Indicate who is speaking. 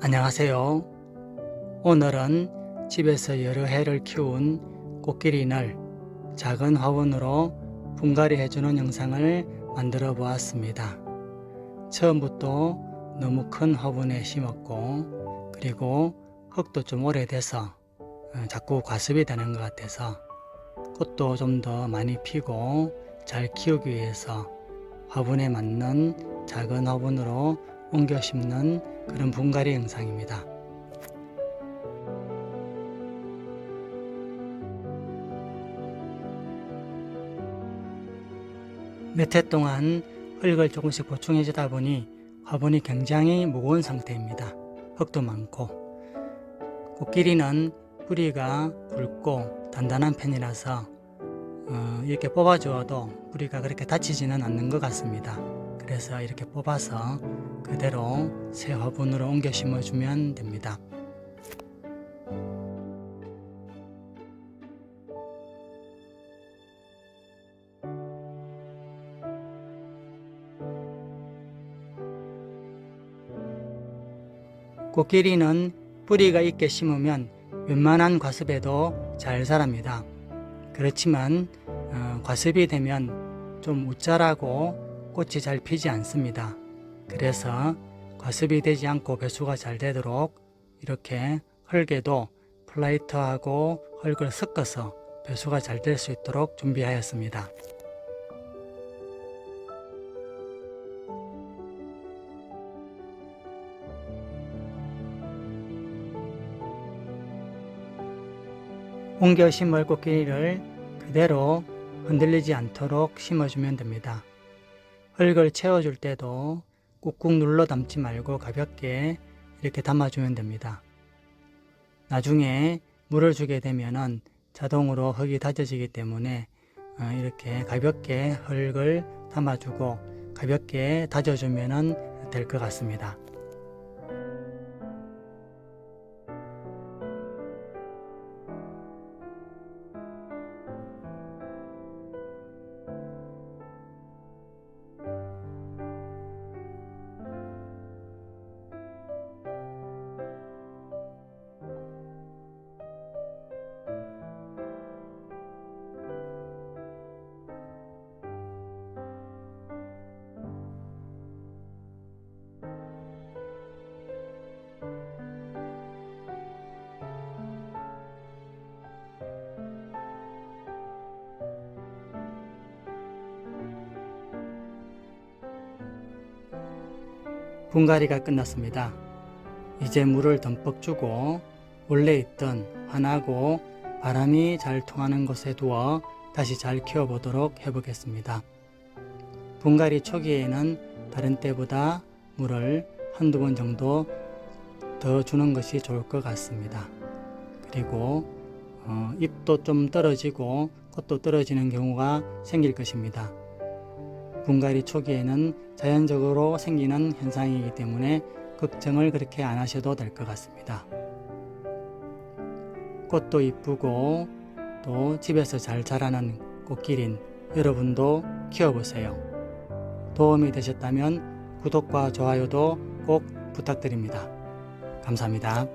Speaker 1: 안녕하세요. 오늘은 집에서 여러 해를 키운 꽃기린을 작은 화분으로 분갈이 해주는 영상을 만들어 보았습니다. 처음부터 너무 큰 화분에 심었고 그리고 흙도 좀 오래돼서 어, 자꾸 과습이 되는 것 같아서 꽃도 좀 더 많이 피고 잘 키우기 위해서 화분에 맞는 작은 화분으로 옮겨 심는 그런 분갈이 영상입니다. 몇 해 동안 흙을 조금씩 보충해 주다 보니 화분이 굉장히 무거운 상태입니다. 흙도 많고 코끼리는 뿌리가 굵고 단단한 편이라서 어, 이렇게 뽑아 주어도 뿌리가 그렇게 다치지는 않는 것 같습니다. 그래서 이렇게 뽑아서 그대로 새 화분으로 옮겨 심어주면 됩니다. 코끼리는 뿌리가 있게 심으면 웬만한 과습에도 잘 자랍니다. 그렇지만 어, 과습이 되면 좀 우짜라고 꽃이 잘 피지 않습니다. 그래서 과습이 되지 않고 배수가 잘 되도록 이렇게 흙에도 플라이트하고 흙을 섞어서 배수가 잘 될 수 있도록 준비하였습니다. 옮겨 심을 꽃길이를 그대로 흔들리지 않도록 심어주면 됩니다. 흙을 채워줄 때도 꾹꾹 눌러 담지 말고 가볍게 이렇게 담아주면 됩니다. 나중에 물을 주게 되면은 자동으로 흙이 다져지기 때문에 어, 이렇게 가볍게 흙을 담아주고 가볍게 다져주면 될 것 같습니다. 분갈이가 끝났습니다. 이제 물을 듬뿍 주고 원래 있던 환하고 바람이 잘 통하는 곳에 두어 다시 잘 키워보도록 해보겠습니다. 분갈이 초기에는 다른 때보다 물을 한두 번 정도 더 주는 것이 좋을 것 같습니다. 그리고 어, 잎도 좀 떨어지고 꽃도 떨어지는 경우가 생길 것입니다. 분갈이 초기에는 자연적으로 생기는 현상이기 때문에 걱정을 그렇게 안 하셔도 될 것 같습니다. 꽃도 이쁘고 또 집에서 잘 자라는 꽃기린 여러분도 키워보세요. 도움이 되셨다면 구독과 좋아요도 꼭 부탁드립니다. 감사합니다.